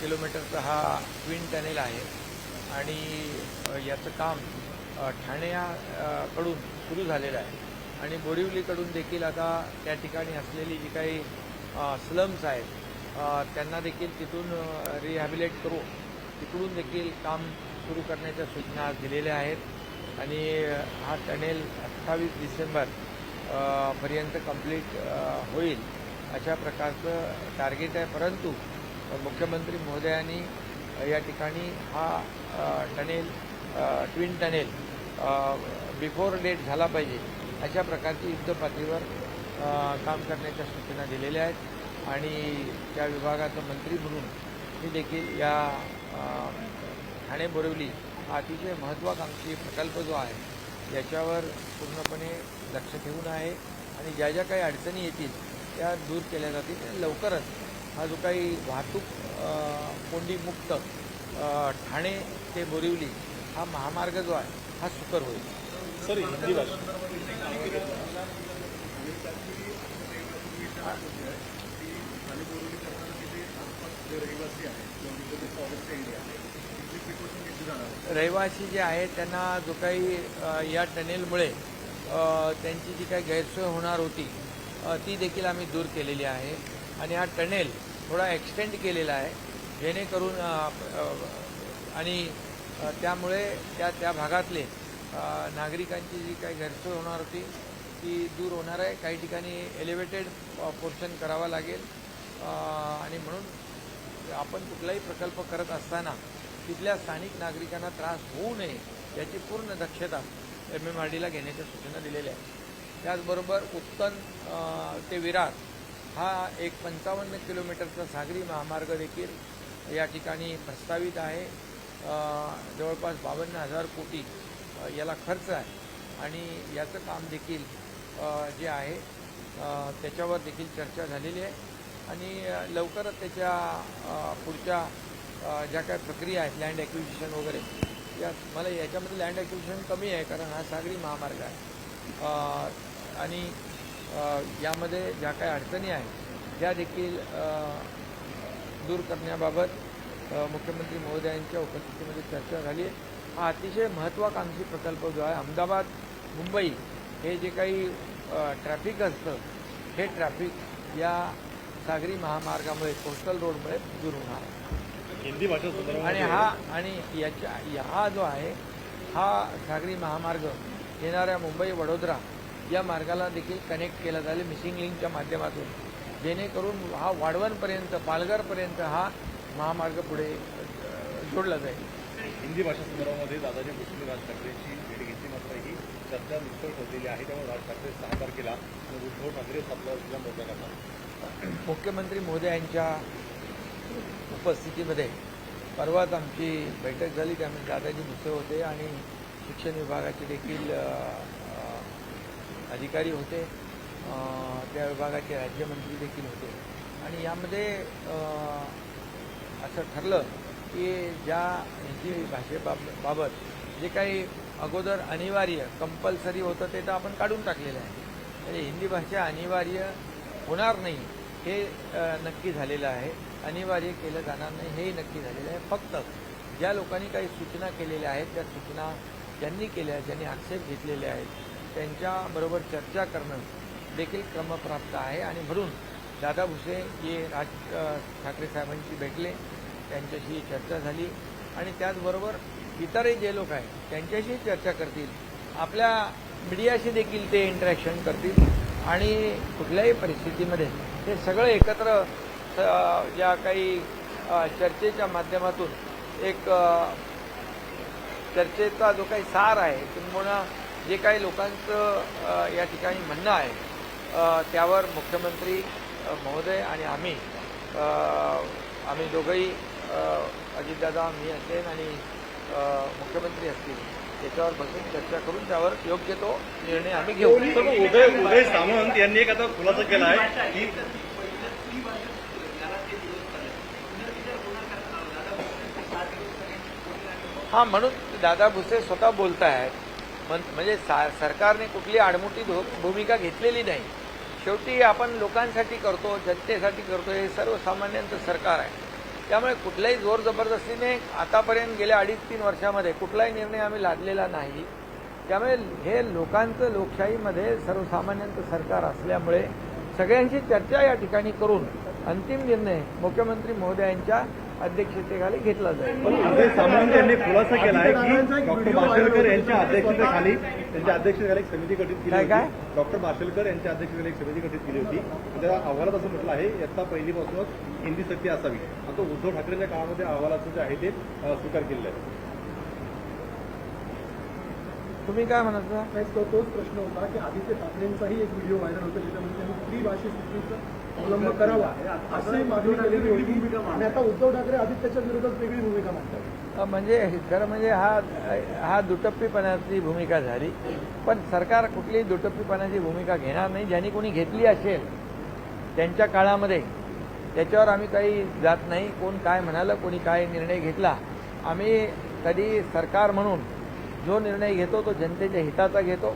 किलोमीटरचा हा twin tunnel आहे. आणि याचं काम ठाण्याकडून सुरू झालेलं आहे. आणि बोरिवलीकडून देखील आता त्या ठिकाणी असलेली जी काही स्लम्स आहेत त्यांना देखील तिथून रिहॅबिलेट करू तिकडून देखील काम सुरू करण्याच्या सूचना दिलेल्या आहेत. आणि हा टनेल अठ्ठावीस डिसेंबर पर्यंत कंप्लीट होईल अशा प्रकारचं टार्गेट आहे. परंतु मुख्यमंत्री महोदयांनी या ठिकाणी हा tunnel twin tunnel before date झाला पाहिजे अशा प्रकारची युद्धपातळीवर काम करण्याच्या सूचना दिलेल्या आहेत. आणि त्या विभागाचं मंत्री म्हणून मी देखील या ठाणे बोरिवली हा अतिशय महत्त्वाकांक्षी प्रकल्प जो आहे याच्यावर पूर्णपणे लक्ष ठेवून आहे. आणि ज्या ज्या काही अडचणी येतील त्या दूर केल्या जातील लवकरच हा जो काही वाहतूक कोंडीमुक्त ठाणे ते बोरिवली हा महामार्ग जो आहे हा सुकर होईल. सर हिंदी भाषा रहिवासी जे आहेत त्यांना जो काही या टनेलमुळे त्यांची जी काही गैरसोय होणार होती ती देखील आम्ही दूर केलेली आहे. आणि हा टनेल थोडा एक्सटेंड केलेला आहे. जेणेकरून आणि त्यामुळे त्या त्या भागातले नागरिकांची जी काही गैरसोय होणार होती ती दूर होणार आहे. काही ठिकाणी एलिव्हेटेड पोर्शन करावा लागेल. आणि म्हणून आपण कुठलाही प्रकल्प करत असताना तिथल्या स्थानिक नागरिकांना त्रास होऊ नये याची पूर्ण दक्षता एम एम आर डीला घेण्याच्या सूचना दिलेल्या आहेत. त्याचबरोबर उत्तन ते विरार हा एक पंचावन्न किलोमीटरचा सागरी महामार्ग देखील या ठिकाणी प्रस्तावित आहे. जवळपास बावन्न हजार कोटी याला खर्च आहे. आणि याचं काम देखील जे आहे त्याच्यावर देखील चर्चा झालेली आहे. आणि लवकरच त्याच्या पुढच्या ज्या काय प्रक्रिया आहेत लँड ॲक्विजिशन वगैरे या मला याच्यामध्ये लँड ॲक्विजिशन कमी आहे कारण हा सागरी महामार्ग आहे. आणि यामध्ये ज्या काही अडचणी आहेत त्या देखील दूर करण्याबाबत मुख्यमंत्री महोदयांच्या उपस्थितीमध्ये चर्चा झाली हा अतिशय महत्त्वाकांक्षी प्रकल्प जो आहे अहमदाबाद मुंबई हे जे काही ट्रॅफिक असतं हे ट्रॅफिक या सागरी महामार्गामुळे कोस्टल रोडमुळे दूर होणार हिंदी भाषा आणि हा आणि याच्या हा जो आहे हा सागरी महामार्ग येणाऱ्या मुंबई वडोदरा या मार्गाला देखील कनेक्ट केला जाईल मिसिंग लिंकच्या माध्यमातून. जेणेकरून हा वाढवणपर्यंत पालघरपर्यंत हा महामार्ग पुढे जोडला जाईल. हिंदी भाषा संदर्भामध्ये दादाजी भुसे राज ठाकरेंची भेट घेतली मात्र ही चर्चा निष्फळ ठरलेली आहे. त्यामुळे राज ठाकरे सहा तारखेला उद्धव ठाकरे सात तारखेला मोर्चा करणार मुख्यमंत्री महोदयांच्या उपस्थितीमध्ये परवाच आमची बैठक झाली. त्यामध्ये दादाजी भुसे होते आणि शिक्षण विभागाचे देखील अधिकारी होते त्या विभागाचे राज्यमंत्री देखील होते. आणि यामध्ये असं ठरलं की ज्या हिंदी भाषेबाबत जे काही अगोदर अनिवार्य कंपल्सरी होतं ते तर आपण काढून टाकलेलं आहे. म्हणजे हिंदी भाषा अनिवार्य होणार नाही हे नक्की झालेलं आहे. अनिवार्य केलं जाणार नाही हेही नक्की झालेलं आहे. फक्त ज्या लोकांनी काही सूचना केलेल्या आहेत त्या सूचना ज्यांनी केल्या आहेत ज्यांनी आक्षेप घेतलेले आहेत त्यांच्याबरोबर चर्चा करणं देखील क्रमप्राप्त आहे. आणि म्हणून दादा भुसे हे राज ठाकरे साहेबांशी भेटले त्यांच्याशी चर्चा झाली. आणि त्याचबरोबर इतरही जे लोक आहेत त्यांच्याशी चर्चा करतील. आपल्या मीडियाशी देखील ते इंटरॅक्शन करतील. आणि कुठल्याही परिस्थितीमध्ये हे सगळं एकत्र या ज्या काही चर्चेच्या माध्यमातून एक चर्चेचा जो काही सार आहे किंबहुना जे काही लोकांचं या ठिकाणी म्हणणं आहे त्यावर मुख्यमंत्री महोदय आणि आम्ही आम्ही दोघंही अजितदादा मी असेन आणि मुख्यमंत्री असतील त्याच्यावर बसून चर्चा करून त्यावर योग्य तो निर्णय आम्ही घेऊ. उदय उदय सामंत यांनी एक आता खुलासा केला आहे की हा म्हणून दादा भुसे स्वतः बोलत आहेत म्हणजे सा सरकारने कुठली आडमुठी धो भूमिका घेतलेली नाही. शेवटी आपण लोकांसाठी करतो जनतेसाठी करतो हे सर्वसामान्यांचं सरकार आहे. त्यामुळे कुठल्याही जोर जबरदस्तीने आतापर्यंत गेल्या अडीच तीन वर्षामध्ये कुठलाही निर्णय आम्ही लादलेला नाही. त्यामुळे हे लोकांचं लोकशाहीमध्ये सर्वसामान्यांचं सरकार असल्यामुळे सगळ्यांशी चर्चा या ठिकाणी करून अंतिम निर्णय मुख्यमंत्री महोदयांच्या अध्यक्षतेखाली घेतला जाईल. पण अजय सामंत यांनी खुलासा केला आहे की डॉक्टर माशेलकर यांच्या अध्यक्षतेखाली त्यांच्या अध्यक्षतेखाली एक समिती गठीत केली काय, डॉक्टर माशेलकर यांच्या अध्यक्षतेखाली एक समिती गठीत केली होती. त्या अहवालात असं म्हटलं आहे इयत्ता पहिलीपासूनच हिंदी सक्ती असावी. आता उद्धव ठाकरेंच्या काळामध्ये अहवालाचं जे आहे ते अ, स्वीकार केलेलं आहे. तुम्ही काय म्हणत तोच प्रश्न होता की आदित्य ठाकरेंचाही एक व्हिडिओ व्हायरल होता ज्याच्यामध्ये त्यांनी त्रिभाषी सूचीचा अवलंब करावा अशी मागणी केलेली होती. आणि आता उद्धव ठाकरे आदित्यच्या विरोधात वेगळी भूमिका मांडतात. म्हणजे खरं म्हणजे हा हा दुटप्पीपणाची भूमिका झाली. पण सरकार कुठलीही दुटप्पीपणाची भूमिका घेणार नाही. ज्यांनी कोणी घेतली असेल त्यांच्या काळामध्ये त्याच्यावर आम्ही काही जात नाही. कोण काय म्हणालं कोणी काय निर्णय घेतला. आम्ही कधी सरकार म्हणून जो निर्णय घेतो तो जनतेच्या हिताचा घेतो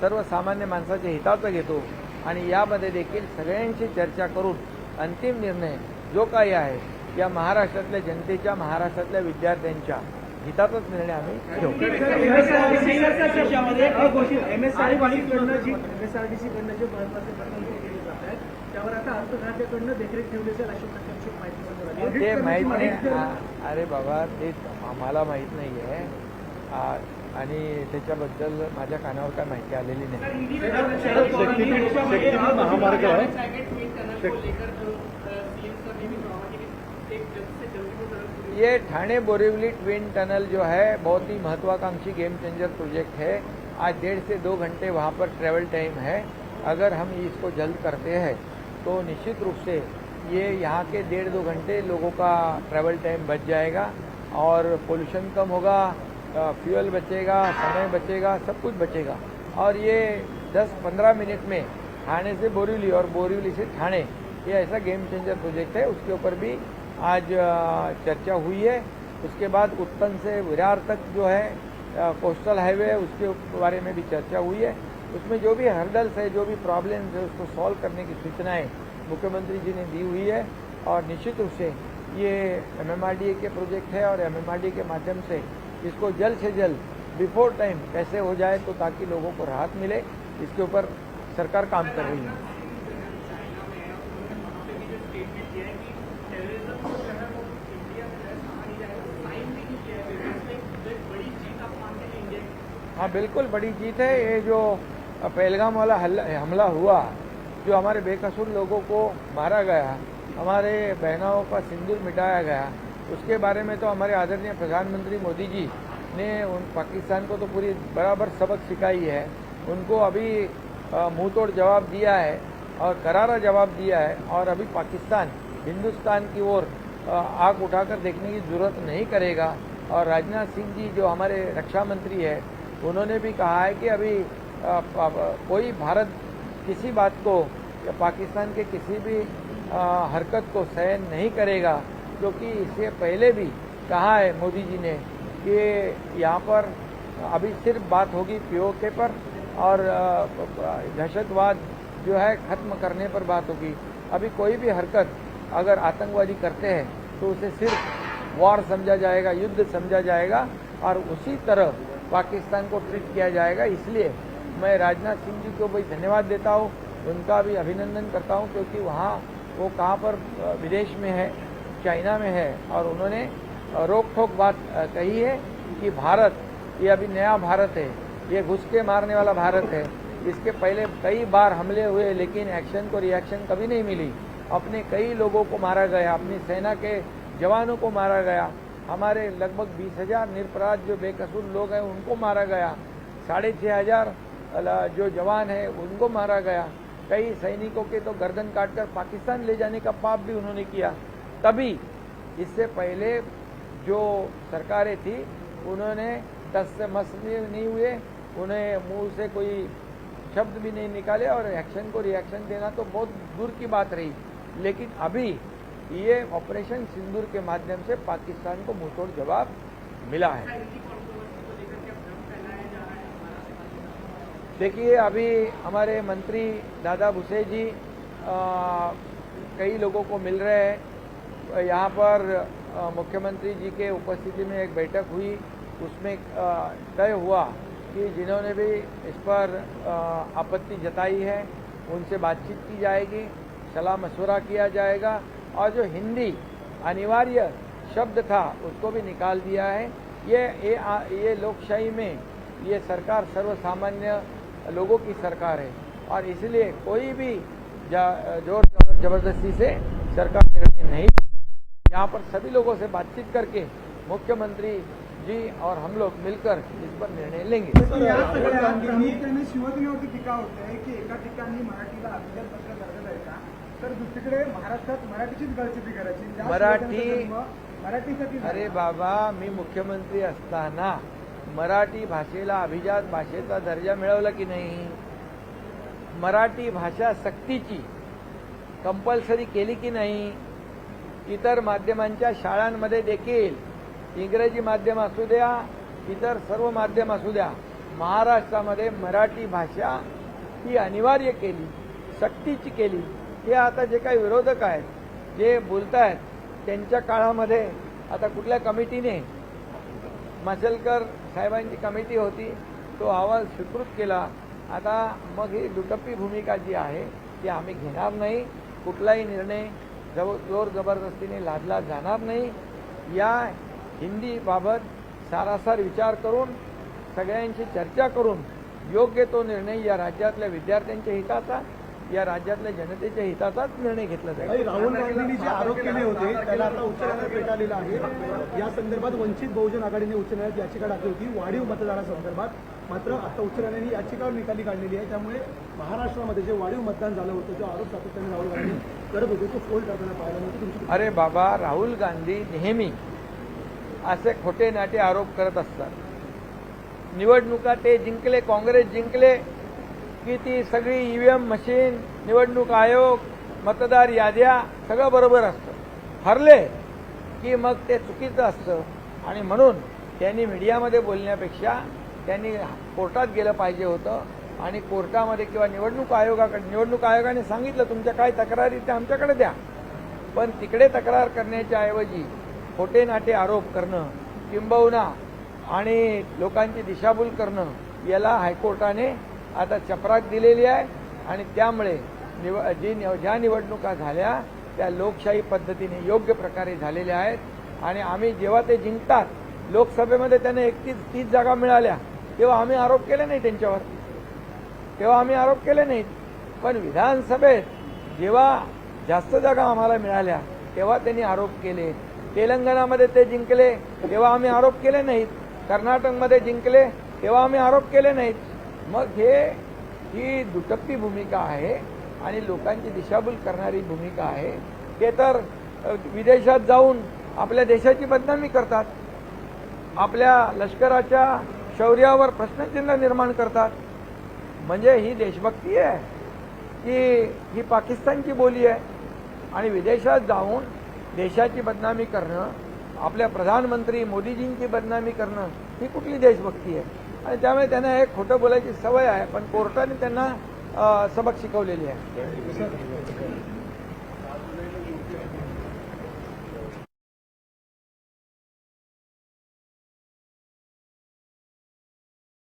सर्वसामान्य माणसाच्या हिताचा घेतो आणि यामध्ये देखील सगळ्यांशी चर्चा करून अंतिम निर्णय जो काही आहे या महाराष्ट्रातल्या जनतेच्या महाराष्ट्रातल्या विद्यार्थ्यांच्या हिताचाच निर्णय आम्ही. ते माहीत नाही. अरे बाबा ते आम्हाला माहीत नाही आहे आणि त्याच्याबद्दल माझ्या कानावर काय माहिती आलेली नाही. महामार्ग ये ठाणे बोरीवली ट्विन टनल जो है बहुत ही महत्वाकांक्षी गेम चेंजर प्रोजेक्ट है। आज डेढ़ से दो घंटे वहाँ पर ट्रेवल टाइम है। अगर हम इसको जल्द करते हैं तो निश्चित रूप से ये यहाँ के डेढ़ दो घंटे लोगों का ट्रैवल टाइम बच जाएगा और पोल्यूशन कम होगा। फ्यूल बचेगा, समय बचेगा, सब कुछ बचेगा। और ये 10-15 मिनट में थाने से बोरीवली और बोरीवली से थाने ये ऐसा गेम चेंजर प्रोजेक्ट है। उसके ऊपर भी आज चर्चा हुई है। उसके बाद उत्तन से विरार तक जो है कोस्टल हाईवे उसके बारे में भी चर्चा हुई है। उसमें जो भी हर्डल्स है, जो भी प्रॉब्लम्स है, उसको सॉल्व करने की सूचनाएँ मुख्यमंत्री जी ने दी हुई है। और निश्चित रूप से ये एमएमआरडीए के प्रोजेक्ट है और एमएमआरडीए के माध्यम से इसको जल्द से जल्द बिफोर टाइम कैसे हो जाए तो ताकि लोगों को राहत मिले, इसके ऊपर सरकार काम कर रही है। हाँ बिल्कुल बड़ी जीत है। ये जो पहलगाम वाला हमला हुआ, जो हमारे बेकसूर लोगों को मारा गया, हमारे बहनाओं का सिंदूर मिटाया गया उसके बारे में तो हमारे आदरणीय प्रधानमंत्री मोदी जी ने उन पाकिस्तान को तो पूरी बराबर सबक सिखाई है। उनको अभी मुँह तोड़ जवाब दिया है और करारा जवाब दिया है और अभी पाकिस्तान, हिंदुस्तान की ओर आग उठाकर देखने की ज़रूरत नहीं करेगा। और राजनाथ सिंह जी जो हमारे रक्षा मंत्री है, उन्होंने भी कहा है कि अभी कोई भारत किसी बात को या पाकिस्तान के किसी भी हरकत को सहन नहीं करेगा। क्योंकि इससे पहले भी कहा है मोदी जी ने कि यहाँ पर अभी सिर्फ़ बात होगी पीओके पर और दहशतवाद जो है खत्म करने पर बात होगी। अभी कोई भी हरकत अगर आतंकवादी करते हैं तो उसे सिर्फ़ वॉर समझा जाएगा, युद्ध समझा जाएगा और उसी तरह पाकिस्तान को ट्रीट किया जाएगा। इसलिए मैं राजनाथ सिंह जी को भी धन्यवाद देता हूँ, उनका भी अभिनंदन करता हूँ, क्योंकि वहाँ वो कहाँ पर विदेश में है चाइना में है और उन्होंने रोक ठोक बात कही है कि भारत, ये अभी नया भारत है, ये घुस के मारने वाला भारत है। इसके पहले कई बार हमले हुए, लेकिन एक्शन को रिएक्शन कभी नहीं मिली। अपने कई लोगों को मारा गया, अपनी सेना के जवानों को मारा गया। हमारे लगभग बीस हज़ार निरपराध जो बेकसूर लोग हैं, उनको मारा गया। साढ़े छः हज़ार जो जवान है, उनको मारा गया। कई सैनिकों के तो गर्दन काटकर पाकिस्तान ले जाने का पाप भी उन्होंने किया। तभी इससे पहले जो सरकारें थी उन्होंने दस से मस नहीं हुए उन्हें मुँह से कोई शब्द भी नहीं निकाले और एक्शन को रिएक्शन देना तो बहुत दूर की बात रही। लेकिन अभी ये ऑपरेशन सिंदूर के माध्यम से पाकिस्तान को मुंहतोड़ जवाब मिला है। देखिए अभी हमारे मंत्री दादा भुसे जी आ, कई लोगों को मिल रहे हैं। यहाँ पर मुख्यमंत्री जी के उपस्थिति में एक बैठक हुई। उसमें तय हुआ कि जिन्होंने भी इस पर आपत्ति जताई है उनसे बातचीत की जाएगी सलाह मशवरा किया जाएगा और जो हिंदी अनिवार्य शब्द था उसको भी निकाल दिया है। ये ये, ये लोकशाही में ये सरकार सर्वसामान्य लोगों की सरकार है और इसलिए कोई भी ज़ोर ज़बरदस्ती से सरकार निर्णय नहीं यहाँ पर सभी लोगों से बातचीत करके मुख्यमंत्री जी और हम लोग मिलकर इस पर निर्णय लेंगे। तर या सगळ्या प्रामुख्याने शिवसेनेवरती टीका होते की एका ठिकाणी मराठीला अभिजात पत्र करण्यात आहे का? तर दुसरीकडे महाराष्ट्रात मराठीचीच गळचिती करायची. ज्या मराठी- मराठीसाठी. अरे बाबा मी मुख्यमंत्री असताना मराठी भाषेला अभिजात भाषेचा दर्जा मिळवला की नाही? मराठी भाषा सक्तीची कंपल्सरी केली की नाही? इतर माध्यमांच्या शाळांमध्ये देखील इंग्रजी माध्यम असू द्या इतर सर्व माध्यम असू द्या महाराष्ट्रामध्ये मराठी भाषा ही अनिवार्य केली सक्तीची केली. हे आता जे काही विरोधक आहेत जे बोलत आहेत त्यांच्या काळामध्ये आता कुठल्या कमिटीने माशेलकर साहेबांची कमिटी होती तो अहवाल स्वीकृत केला. आता मग ही दुटप्पी भूमिका जी आहे ती आम्ही घेणार नाही. कुठलाही निर्णय जव जोर जबरदस्तीने लादला जाणार नाही या हिंदीबाबत सारासार विचार करून सगळ्यांशी चर्चा करून योग्य तो निर्णय या राज्यातल्या विद्यार्थ्यांच्या हिताचा या राज्यातल्या जनतेच्या हिताचाच निर्णय घेतला जाईल. राहुल गांधींनी जे आरोप केले होते त्याला आता उच्च न्यायालयात फेटाळलेलं आहे. या संदर्भात वंचित बहुजन आघाडीने उच्च न्यायालयात याचिका टाकली होती वाढीव मतदारासंदर्भात मात्र आता उच्च न्यायालयाने याचिका निकाली काढलेली आहे त्यामुळे महाराष्ट्रामध्ये जे वाढीव मतदान झालं होतं जो आरोप सातत्याने राहुल गांधी करत होते तो करताना अरे बाबा राहुल गांधी नेहमी असे खोटे नाटे आरोप करत असतात. निवडणुका ते जिंकले काँग्रेस जिंकले की ती सगळी ईव्हीएम मशीन निवडणूक आयोग मतदार याद्या सगळं बरोबर असतं. हरले की मग ते चुकीचं असतं. आणि म्हणून त्यांनी मीडियामध्ये बोलण्यापेक्षा त्यांनी कोर्टात गेलं पाहिजे होतं. आणि कोर्टामध्ये किंवा निवडणूक आयोगाकडे निवडणूक आयोगाने सांगितलं तुमच्या काय तक्रारी त्या आमच्याकडे द्या. पण तिकडे तक्रार करण्याच्या ऐवजी खोटे नाटे आरोप करणं किंबहुना आणि लोकांची दिशाभूल करणं याला हायकोर्टाने आता चपराक दिलेली आहे. आणि त्यामुळे निव जी निव ज्या निवडणुका झाल्या त्या लोकशाही पद्धतीने योग्य प्रकारे झालेल्या आहेत. आणि आम्ही जेव्हा ते जिंकतात लोकसभेमध्ये त्यांना एकतीस तीस जागा मिळाल्या तेव्हा आम्ही आरोप केले नाही त्यांच्यावर. तेव्हा आम्ही आरोप केले नाहीत. पण विधानसभेत जेव्हा जास्त जागा आम्हाला मिळाल्या तेव्हा त्यांनी आरोप केले. तेलंगणामध्ये ते जिंकले तेव्हा आम्ही आरोप केले नाहीत. कर्नाटकमध्ये जिंकले तेव्हा आम्ही आरोप केले नाहीत. मग हे ही दुटप्पी भूमिका आहे आणि लोकांची दिशाभूल करणारी भूमिका आहे. ते तर विदेशात जाऊन आपल्या देशाची बदनामी करतात. आपल्या लष्कराच्या शौर्यावर प्रश्नचिन्ह निर्माण करतात. म्हणजे ही देशभक्ती आहे. की ही पाकिस्तानची बोली आहे. आणि विदेशात जाऊन देशाची बदनामी करणं आपल्या प्रधानमंत्री मोदीजींची बदनामी करणं ही कुठली देशभक्ती आहे? आणि त्यामुळे त्यांना एक खोटं बोलायची सवय आहे पण कोर्टाने त्यांना सबक शिकवलेली आहे.